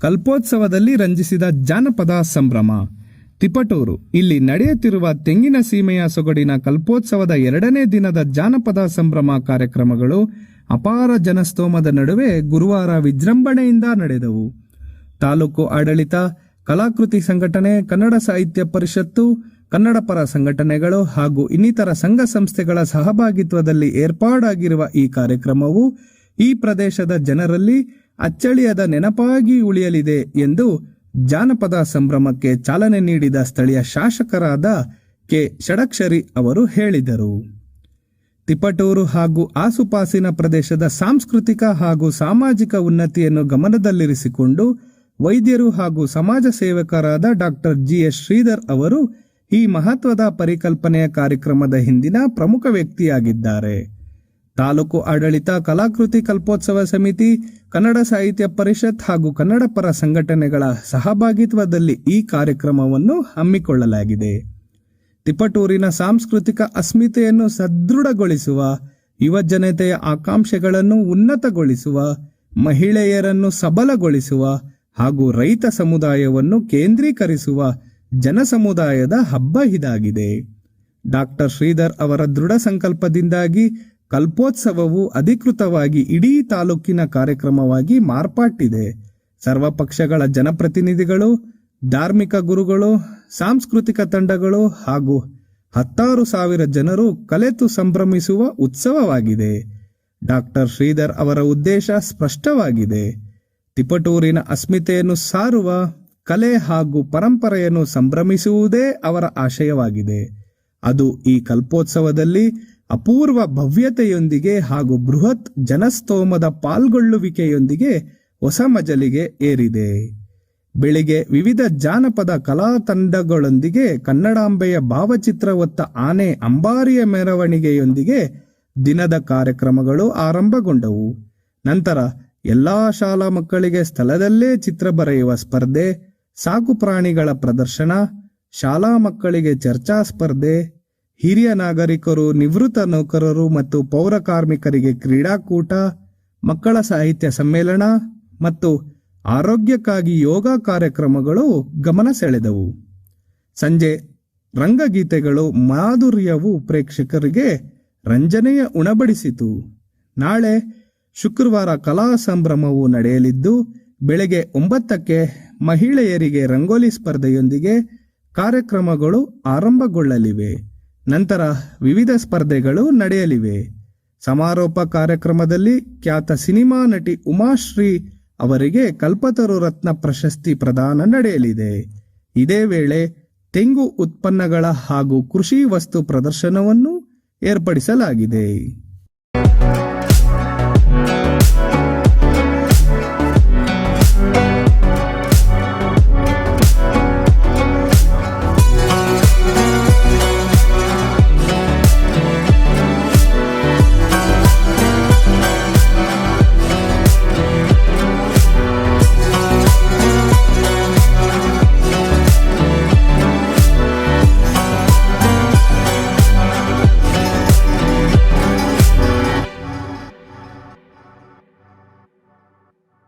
ಕಲ್ಪೋತ್ಸವದಲ್ಲಿ ರಂಜಿಸಿದ ಜಾನಪದ ಸಂಭ್ರಮ. ತಿಪಟೂರು, ಇಲ್ಲಿ ನಡೆಯುತ್ತಿರುವ ತೆಂಗಿನ ಸೀಮೆಯ ಸೊಗಡಿನ ಕಲ್ಪೋತ್ಸವದ ಎರಡನೇ ದಿನದ ಜಾನಪದ ಸಂಭ್ರಮ ಕಾರ್ಯಕ್ರಮಗಳು ಅಪಾರ ಜನಸ್ತೋಮದ ನಡುವೆ ಗುರುವಾರ ವಿಜೃಂಭಣೆಯಿಂದ ನಡೆದವು. ತಾಲೂಕು ಆಡಳಿತ, ಕಲಾಕೃತಿ ಸಂಘಟನೆ, ಕನ್ನಡ ಸಾಹಿತ್ಯ ಪರಿಷತ್ತು, ಕನ್ನಡ ಪರ ಸಂಘಟನೆಗಳು ಹಾಗೂ ಇನ್ನಿತರ ಸಂಘ ಸಂಸ್ಥೆಗಳ ಸಹಭಾಗಿತ್ವದಲ್ಲಿ ಏರ್ಪಾಡಾಗಿರುವ ಈ ಕಾರ್ಯಕ್ರಮವು ಈ ಪ್ರದೇಶದ ಜನರಲ್ಲಿ ಅಚ್ಚಳಿಯದ ನೆನಪಾಗಿ ಉಳಿಯಲಿದೆ ಎಂದು ಜಾನಪದ ಸಂಭ್ರಮಕ್ಕೆ ಚಾಲನೆ ನೀಡಿದ ಸ್ಥಳೀಯ ಶಾಸಕರಾದ ಕೆ. ಷಡಕ್ಷರಿ ಅವರು ಹೇಳಿದರು. ತಿಪಟೂರು ಹಾಗೂ ಆಸುಪಾಸಿನ ಪ್ರದೇಶದ ಸಾಂಸ್ಕೃತಿಕ ಹಾಗೂ ಸಾಮಾಜಿಕ ಉನ್ನತಿಯನ್ನು ಗಮನದಲ್ಲಿರಿಸಿಕೊಂಡು ವೈದ್ಯರು ಹಾಗೂ ಸಮಾಜ ಸೇವಕರಾದ ಡಾಕ್ಟರ್ ಜಿ ಎಸ್ ಶ್ರೀಧರ್ ಅವರು ಈ ಮಹತ್ವದ ಪರಿಕಲ್ಪನೆಯ ಕಾರ್ಯಕ್ರಮದ ಹಿಂದಿನ ಪ್ರಮುಖ ವ್ಯಕ್ತಿಯಾಗಿದ್ದಾರೆ. ತಾಲೂಕು ಆಡಳಿತ, ಕಲಾಕೃತಿ ಕಲ್ಪೋತ್ಸವ ಸಮಿತಿ, ಕನ್ನಡ ಸಾಹಿತ್ಯ ಪರಿಷತ್ ಹಾಗೂ ಕನ್ನಡ ಪರ ಸಂಘಟನೆಗಳ ಸಹಭಾಗಿತ್ವದಲ್ಲಿ ಈ ಕಾರ್ಯಕ್ರಮವನ್ನು ಹಮ್ಮಿಕೊಳ್ಳಲಾಗಿದೆ. ತಿಪಟೂರಿನ ಸಾಂಸ್ಕೃತಿಕ ಅಸ್ಮಿತೆಯನ್ನು ಸದೃಢಗೊಳಿಸುವ, ಯುವ ಜನತೆಯ ಆಕಾಂಕ್ಷೆಗಳನ್ನು ಉನ್ನತಗೊಳಿಸುವ, ಮಹಿಳೆಯರನ್ನು ಸಬಲಗೊಳಿಸುವ ಹಾಗೂ ರೈತ ಸಮುದಾಯವನ್ನು ಕೇಂದ್ರೀಕರಿಸುವ ಜನಸಮುದಾಯದ ಹಬ್ಬ ಇದಾಗಿದೆ. ಡಾಕ್ಟರ್ ಶ್ರೀಧರ್ ಅವರ ದೃಢ ಸಂಕಲ್ಪದಿಂದಾಗಿ ಕಲ್ಪೋತ್ಸವವು ಅಧಿಕೃತವಾಗಿ ಇಡೀ ತಾಲೂಕಿನ ಕಾರ್ಯಕ್ರಮವಾಗಿ ಮಾರ್ಪಾಟಿದೆ. ಸರ್ವಪಕ್ಷಗಳ ಜನಪ್ರತಿನಿಧಿಗಳು, ಧಾರ್ಮಿಕ ಗುರುಗಳು, ಸಾಂಸ್ಕೃತಿಕ ತಂಡಗಳು ಹಾಗೂ ಹತ್ತಾರು ಸಾವಿರ ಜನರು ಕಲೆತು ಸಂಭ್ರಮಿಸುವ ಉತ್ಸವವಾಗಿದೆ. ಡಾಕ್ಟರ್ ಶ್ರೀಧರ್ ಅವರ ಉದ್ದೇಶ ಸ್ಪಷ್ಟವಾಗಿದೆ. ತಿಪಟೂರಿನ ಅಸ್ಮಿತೆಯನ್ನು ಸಾರುವ, ಕಲೆ ಹಾಗೂ ಪರಂಪರೆಯನ್ನು ಸಂಭ್ರಮಿಸುವುದೇ ಅವರ ಆಶಯವಾಗಿದೆ. ಅದು ಈ ಕಲ್ಪೋತ್ಸವದಲ್ಲಿ ಅಪೂರ್ವ ಭವ್ಯತೆಯೊಂದಿಗೆ ಹಾಗೂ ಬೃಹತ್ ಜನಸ್ತೋಮದ ಪಾಲ್ಗೊಳ್ಳುವಿಕೆಯೊಂದಿಗೆ ಹೊಸ ಮಜಲಿಗೆ ಏರಿದೆ. ಬೆಳಿಗ್ಗೆ ವಿವಿಧ ಜಾನಪದ ಕಲಾ ತಂಡಗಳೊಂದಿಗೆ ಕನ್ನಡಾಂಬೆಯ ಭಾವಚಿತ್ರ ಹೊತ್ತ ಆನೆ ಅಂಬಾರಿಯ ಮೆರವಣಿಗೆಯೊಂದಿಗೆ ದಿನದ ಕಾರ್ಯಕ್ರಮಗಳು ಆರಂಭಗೊಂಡವು. ನಂತರ ಎಲ್ಲಾ ಶಾಲಾ ಮಕ್ಕಳಿಗೆ ಸ್ಥಳದಲ್ಲೇ ಚಿತ್ರ ಬರೆಯುವ ಸ್ಪರ್ಧೆ ಸಾಕು ಪ್ರಾಣಿಗಳ ಪ್ರದರ್ಶನ, ಶಾಲಾ ಮಕ್ಕಳಿಗೆ ಚರ್ಚಾ ಸ್ಪರ್ಧೆ ಹಿರಿಯ ನಾಗರಿಕರು, ನಿವೃತ್ತ ನೌಕರರು ಮತ್ತು ಪೌರ ಕಾರ್ಮಿಕರಿಗೆ ಕ್ರೀಡಾಕೂಟ, ಮಕ್ಕಳ ಸಾಹಿತ್ಯ ಸಮ್ಮೇಳನ ಮತ್ತು ಆರೋಗ್ಯಕ್ಕಾಗಿ ಯೋಗ ಕಾರ್ಯಕ್ರಮಗಳು ಗಮನ ಸೆಳೆದವು. ಸಂಜೆ ರಂಗಗೀತೆಗಳು ಮಾಧುರ್ಯವು ಪ್ರೇಕ್ಷಕರಿಗೆ ರಂಜನೆಯ ಉಣಬಡಿಸಿತು. ನಾಳೆ ಶುಕ್ರವಾರ ಕಲಾ ಸಂಭ್ರಮವು ನಡೆಯಲಿದ್ದು, ಬೆಳಗ್ಗೆ ಒಂಬತ್ತಕ್ಕೆ ಮಹಿಳೆಯರಿಗೆ ರಂಗೋಲಿ ಸ್ಪರ್ಧೆಯೊಂದಿಗೆ ಕಾರ್ಯಕ್ರಮಗಳು ಆರಂಭಗೊಳ್ಳಲಿವೆ. ನಂತರ ವಿವಿಧ ಸ್ಪರ್ಧೆಗಳು ನಡೆಯಲಿವೆ. ಸಮಾರೋಪ ಕಾರ್ಯಕ್ರಮದಲ್ಲಿ ಖ್ಯಾತ ಸಿನಿಮಾ ನಟಿ ಉಮಾಶ್ರೀ ಅವರಿಗೆ ಕಲ್ಪತರು ರತ್ನ ಪ್ರಶಸ್ತಿ ಪ್ರದಾನ ನಡೆಯಲಿದೆ. ಇದೇ ವೇಳೆ ತೆಂಗು ಉತ್ಪನ್ನಗಳ ಹಾಗೂ ಕೃಷಿ ವಸ್ತು ಪ್ರದರ್ಶನವನ್ನು ಏರ್ಪಡಿಸಲಾಗಿದೆ.